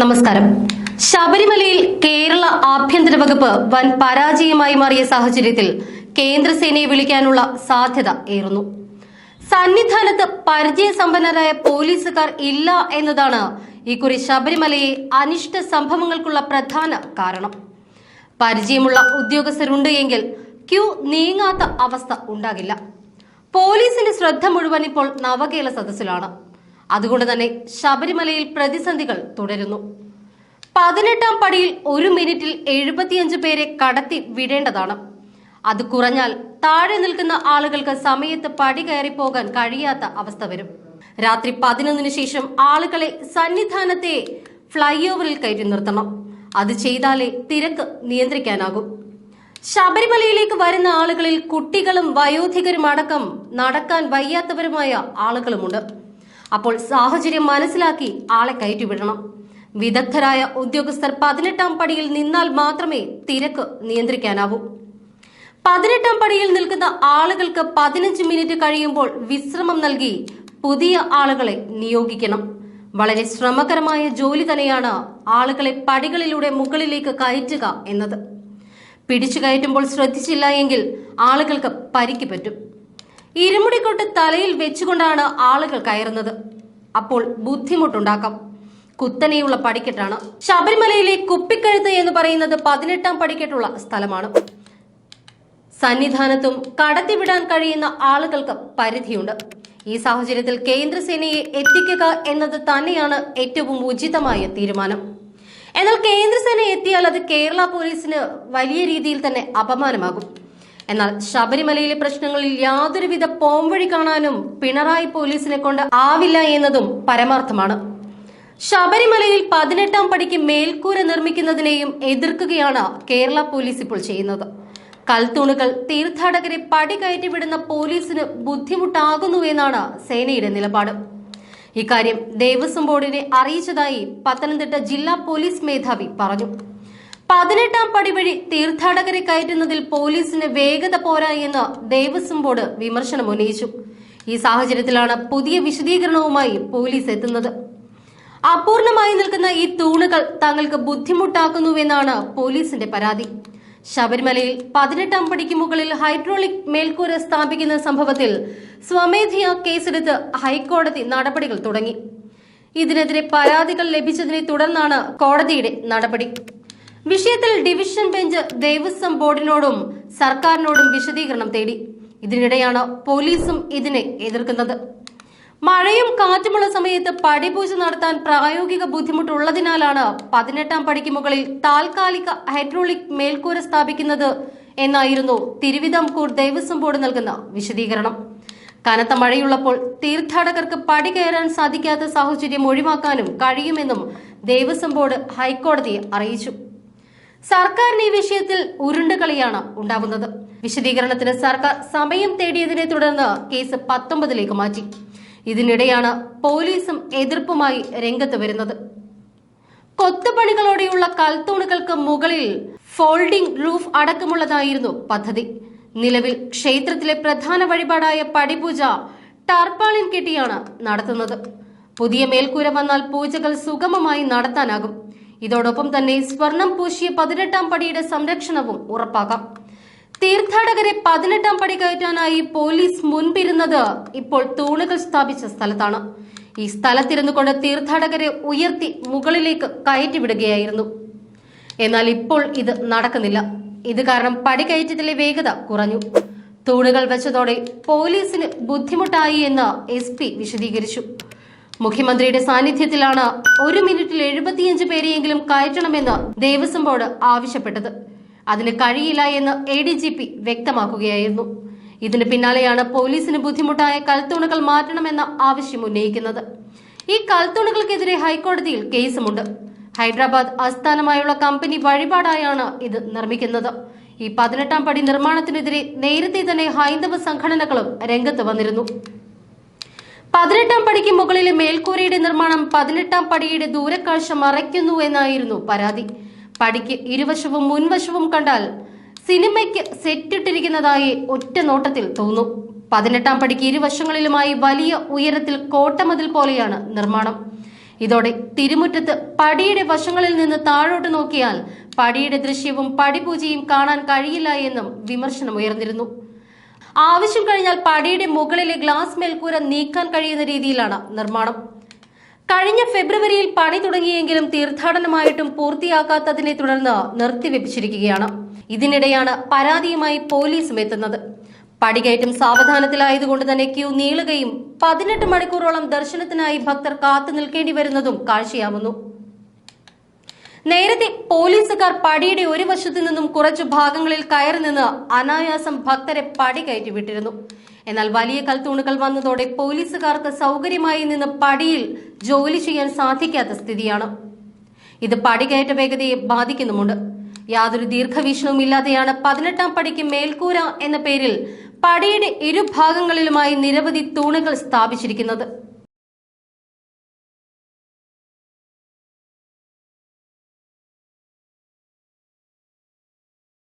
നമസ്കാരം. ശബരിമലയിൽ കേരള ആഭ്യന്തര വകുപ്പ് വൻ പരാജയമായി മാറിയ സാഹചര്യത്തിൽ കേന്ദ്രസേനയെ വിളിക്കാനുള്ള സാധ്യത ഏറുന്നു. സന്നിധാനത്ത് പരിചയസമ്പന്നരായ പോലീസുകാർ ഇല്ല എന്നതാണ് ഇക്കുറി ശബരിമലയെ അനിഷ്ട സംഭവങ്ങൾക്കുള്ള പ്രധാന കാരണം. പരിചയമുള്ള ഉദ്യോഗസ്ഥരുണ്ട് എങ്കിൽ ക്യൂ നീങ്ങാത്ത അവസ്ഥ ഉണ്ടാകില്ല. പോലീസിന്റെ ശ്രദ്ധ മുഴുവൻ ഇപ്പോൾ നവകേരള സദസ്സിലാണ്. അതുകൊണ്ട് തന്നെ ശബരിമലയിൽ പ്രതിസന്ധികൾ തുടരുന്നു. പതിനെട്ടാം പടിയിൽ ഒരു മിനിറ്റിൽ എഴുപത്തിയഞ്ച് പേരെ കടത്തി വിടേണ്ടതാണ്. അത് കുറഞ്ഞാൽ താഴെ നിൽക്കുന്ന ആളുകൾക്ക് സമയത്ത് പടി കയറി പോകാൻ കഴിയാത്ത അവസ്ഥ വരും. രാത്രി പതിനൊന്നിന് ശേഷം ആളുകളെ സന്നിധാനത്തെ ഫ്ലൈ ഓവറിൽ കയറ്റി നിർത്തണം. അത് ചെയ്താലേ തിരക്ക് നിയന്ത്രിക്കാനാകും. ശബരിമലയിലേക്ക് വരുന്ന ആളുകളിൽ കുട്ടികളും വയോധികരും അടക്കം നടക്കാൻ വയ്യാത്തവരുമായ ആളുകളുമുണ്ട്. അപ്പോൾ സാഹചര്യം മനസ്സിലാക്കി ആളെ കയറ്റിവിടണം വിദഗ്ധരായ ഉദ്യോഗസ്ഥർ പതിനെട്ടാം പടിയിൽ നിന്നാൽ മാത്രമേ തിരക്ക് നിയന്ത്രിക്കാനാവൂ. പതിനെട്ടാം പടിയിൽ നിൽക്കുന്ന ആളുകൾക്ക് പതിനഞ്ച് മിനിറ്റ് കഴിയുമ്പോൾ വിശ്രമം നൽകി പുതിയ ആളുകളെ നിയോഗിക്കണം. വളരെ ശ്രമകരമായ ജോലി തന്നെയാണ് ആളുകളെ പടികളിലൂടെ മുകളിലേക്ക് കയറ്റുക എന്നത്. പിടിച്ചു കയറ്റുമ്പോൾ ശ്രദ്ധിച്ചില്ല എങ്കിൽ ആളുകൾക്ക് പരിക്ക് പറ്റും. ഇരുമുടിക്കൊട്ട് തലയിൽ വെച്ചുകൊണ്ടാണ് ആളുകൾ കയറുന്നത്. അപ്പോൾ ബുദ്ധിമുട്ടുണ്ടാക്കാം. കുത്തനെയുള്ള പടിക്കെട്ടാണ്. ശബരിമലയിലെ കുപ്പിക്കഴുത്ത് എന്ന് പറയുന്നത് പതിനെട്ടാം പടിക്കെട്ടുള്ള സ്ഥലമാണ്. സന്നിധാനത്തും കടത്തിവിടാൻ കഴിയുന്ന ആളുകൾക്ക് പരിധിയുണ്ട്. ഈ സാഹചര്യത്തിൽ കേന്ദ്രസേനയെ എത്തിക്കുക എന്നത് തന്നെയാണ് ഏറ്റവും ഉചിതമായ തീരുമാനം. എന്നാൽ കേന്ദ്രസേന എത്തിയാൽ അത് കേരള പോലീസിന് വലിയ രീതിയിൽ തന്നെ അപമാനമാകും. എന്നാൽ ശബരിമലയിലെ പ്രശ്നങ്ങളിൽ യാതൊരുവിധ പോംവഴി കാണാനും പിണറായി പോലീസിനെ കൊണ്ട് ആവില്ല എന്നതും പരമാർത്ഥമാണ്. ശബരിമലയിൽ പതിനെട്ടാം പടിക്ക് മേൽക്കൂര നിർമ്മിക്കുന്നതിനെയും എതിർക്കുകയാണ് കേരള പോലീസ് ഇപ്പോൾ ചെയ്യുന്നത്. കൽത്തൂണുകൾ തീർത്ഥാടകരെ പടി കയറ്റിവിടുന്ന പോലീസിന് ബുദ്ധിമുട്ടാകുന്നുവെന്നാണ് സേനയുടെ നിലപാട്. ഇക്കാര്യം ദേവസ്വം ബോർഡിനെ അറിയിച്ചതായി പത്തനംതിട്ട ജില്ലാ പോലീസ് മേധാവി പറഞ്ഞു. പതിനെട്ടാം പടി വഴി തീർത്ഥാടകരെ കയറ്റുന്നതിൽ പോലീസിന് വേഗത പോരാ എന്ന് ദേവസ്വം ബോർഡ് വിമർശനം ഉന്നയിച്ചു. ഈ സാഹചര്യത്തിലാണ് പുതിയ വിശദീകരണവുമായി പോലീസ് എത്തുന്നത്. അപൂർണമായി നിൽക്കുന്ന ഈ തൂണുകൾ തങ്ങൾക്ക് ബുദ്ധിമുട്ടാക്കുന്നുവെന്നാണ് പോലീസിന്റെ പരാതി. ശബരിമലയിൽ പതിനെട്ടാം പടിക്ക് മുകളിൽ ഹൈഡ്രോളിക് മേൽക്കൂര സ്ഥാപിക്കുന്ന സംഭവത്തിൽ സ്വമേധയാ കേസെടുത്ത് ഹൈക്കോടതി നടപടികൾ തുടങ്ങി. ഇതിനെതിരെ പരാതികൾ ലഭിച്ചതിനെ തുടർന്നാണ് കോടതിയുടെ നടപടി. വിഷയത്തിൽ ഡിവിഷൻ ബെഞ്ച് ദേവസ്വം ബോർഡിനോടും സർക്കാരിനോടും വിശദീകരണം തേടി. ഇതിനിടെയാണ് പോലീസും ഇതിനെ എതിർക്കുന്നത്. മഴയും കാറ്റുമുള്ള സമയത്ത് പടിപൂജ നടത്താൻ പ്രായോഗിക ബുദ്ധിമുട്ടുള്ളതിനാലാണ് പതിനെട്ടാം പടിക്ക് മുകളിൽ താൽക്കാലിക ഹൈഡ്രോളിക് മേൽക്കൂര സ്ഥാപിക്കുന്നത് എന്നായിരുന്നു തിരുവിതാംകൂർ ദേവസ്വം ബോർഡ് നൽകുന്ന വിശദീകരണം. കനത്ത മഴയുള്ളപ്പോൾ തീർത്ഥാടകർക്ക് പടി കയറാൻ സാധിക്കാത്ത സാഹചര്യം ഒഴിവാക്കാനും കഴിയുമെന്നും ദേവസ്വം ബോർഡ് ഹൈക്കോടതിയെ അറിയിച്ചു. സർക്കാരിന് ഈ വിഷയത്തിൽ ഉരുണ്ടുകളിയാണ് ഉണ്ടാവുന്നത്. വിശദീകരണത്തിന് സർക്കാർ സമയം തേടിയതിനെ തുടർന്ന് കേസ് പത്തൊമ്പതിലേക്ക് മാറ്റി. ഇതിനിടെയാണ് പോലീസും എതിർപ്പുമായി രംഗത്ത് വരുന്നത്. കൊത്തുപണികളോടെയുള്ള കൽത്തൂണുകൾക്ക് മുകളിൽ ഫോൾഡിംഗ് റൂഫ് അടക്കമുള്ളതായിരുന്നു പദ്ധതി. നിലവിൽ ക്ഷേത്രത്തിലെ പ്രധാന വഴിപാടായ പടിപൂജ ടാർപ്പാളിൻ കെട്ടിയാണ് നടത്തുന്നത്. പുതിയ മേൽക്കൂര വന്നാൽ പൂജകൾ സുഗമമായി നടത്താനാകും. ഇതോടൊപ്പം തന്നെ സ്വർണം പൂശിയ പതിനെട്ടാം പടിയുടെ സംരക്ഷണവും ഉറപ്പാക്കാം. തീർത്ഥാടകരെ പതിനെട്ടാം പടി കയറ്റാനായി പോലീസ് മുൻപിരുന്നത് ഇപ്പോൾ തൂണുകൾ സ്ഥാപിച്ച സ്ഥലത്താണ്. ഈ സ്ഥലത്തിരുന്നു കൊണ്ട് തീർത്ഥാടകരെ ഉയർത്തി മുകളിലേക്ക് കയറ്റിവിടുകയായിരുന്നു. എന്നാൽ ഇപ്പോൾ ഇത് നടക്കുന്നില്ല. ഇത് കാരണം പടി കയറ്റത്തിലെ വേഗത കുറഞ്ഞു. തൂണുകൾ വെച്ചതോടെ പോലീസിന് ബുദ്ധിമുട്ടായി എന്ന് എസ് വിശദീകരിച്ചു. മുഖ്യമന്ത്രിയുടെ സാന്നിധ്യത്തിലാണ് ഒരു മിനിറ്റിൽ എഴുപത്തിയഞ്ച് പേരെയെങ്കിലും കയറ്റണമെന്ന് ദേവസ്വം ബോർഡ് ആവശ്യപ്പെട്ടത്. അതിന് കഴിയില്ല എന്ന് എ ഡി ജി പി വ്യക്തമാക്കുകയായിരുന്നു. ഇതിന് പിന്നാലെയാണ് പോലീസിന് ബുദ്ധിമുട്ടായ കൽത്തൂണുകൾ മാറ്റണമെന്ന ആവശ്യം ഉന്നയിക്കുന്നത്. ഈ കൽത്തൂണുകൾക്കെതിരെ ഹൈക്കോടതിയിൽ കേസുമുണ്ട്. ഹൈദരാബാദ് ആസ്ഥാനമായുള്ള കമ്പനി വഴിപാടായാണ് ഇത് നിർമ്മിക്കുന്നത്. ഈ പതിനെട്ടാം പടി നിർമ്മാണത്തിനെതിരെ നേരത്തെ തന്നെ ഹൈന്ദവ സംഘടനകളും രംഗത്ത് വന്നിരുന്നു. പതിനെട്ടാം പടിക്ക് മുകളിൽ മേൽക്കൂരയുടെ നിർമ്മാണം പതിനെട്ടാം പടിയുടെ ദൂരക്കാഴ്ച മറയ്ക്കുന്നു എന്നായിരുന്നു പരാതി. പടിക്ക് ഇരുവശവും മുൻവശവും കണ്ടാൽ സിനിമയ്ക്ക് സെറ്റിട്ടിരിക്കുന്നതായി ഒറ്റ നോട്ടത്തിൽ തോന്നും. പതിനെട്ടാം പടിക്ക് ഇരുവശങ്ങളിലുമായി വലിയ ഉയരത്തിൽ കോട്ടമതിൽ പോലെയാണ് നിർമ്മാണം. ഇതോടെ തിരുമുറ്റത്ത് പടിയുടെ വശങ്ങളിൽ നിന്ന് താഴോട്ട് നോക്കിയാൽ പടിയുടെ ദൃശ്യവും പടിപൂജയും കാണാൻ കഴിയില്ല എന്നും വിമർശനം ഉയർന്നിരുന്നു ആവശ്യം കഴിഞ്ഞാൽ പടിയുടെ മുകളിലെ ഗ്ലാസ് മേൽക്കൂര നീക്കാൻ കഴിയുന്ന രീതിയിലാണ് നിർമ്മാണം. കഴിഞ്ഞ ഫെബ്രുവരിയിൽ പണി തുടങ്ങിയെങ്കിലും തീർത്ഥാടനമായിട്ടും പൂർത്തിയാക്കാത്തതിനെ തുടർന്ന് നിർത്തിവെപ്പിച്ചിരിക്കുകയാണ്. ഇതിനിടെയാണ് പരാതിയുമായി പോലീസും എത്തുന്നത്. പടികയറ്റം സാവധാനത്തിലായതുകൊണ്ട് തന്നെ ക്യൂ നീളുകയും പതിനെട്ട് മണിക്കൂറോളം ദർശനത്തിനായി ഭക്തർ കാത്തു നിൽക്കേണ്ടി വരുന്നതും കാഴ്ചയാവുന്നു. നേരത്തെ പോലീസുകാർ പടിയുടെ ഒരു വശത്തു നിന്നും കുറച്ചു ഭാഗങ്ങളിൽ കയറി നിന്ന് അനായാസം ഭക്തരെ പടി കയറ്റി വിട്ടിരുന്നു. എന്നാൽ വലിയ കൽത്തൂണുകൾ വന്നതോടെ പോലീസുകാർക്ക് സൗകര്യമായി നിന്ന് പടിയിൽ ജോലി ചെയ്യാൻ സാധിക്കാത്ത സ്ഥിതിയാണ്. ഇത് പടികയറ്റ വേഗതയെ ബാധിക്കുന്നുമുണ്ട്. യാതൊരു ദീർഘവീക്ഷണവും ഇല്ലാതെയാണ് പതിനെട്ടാം പടിക്ക് മേൽക്കൂര എന്ന പേരിൽ പടിയുടെ ഇരുഭാഗങ്ങളിലുമായി നിരവധി തൂണുകൾ സ്ഥാപിച്ചിരിക്കുന്നത്.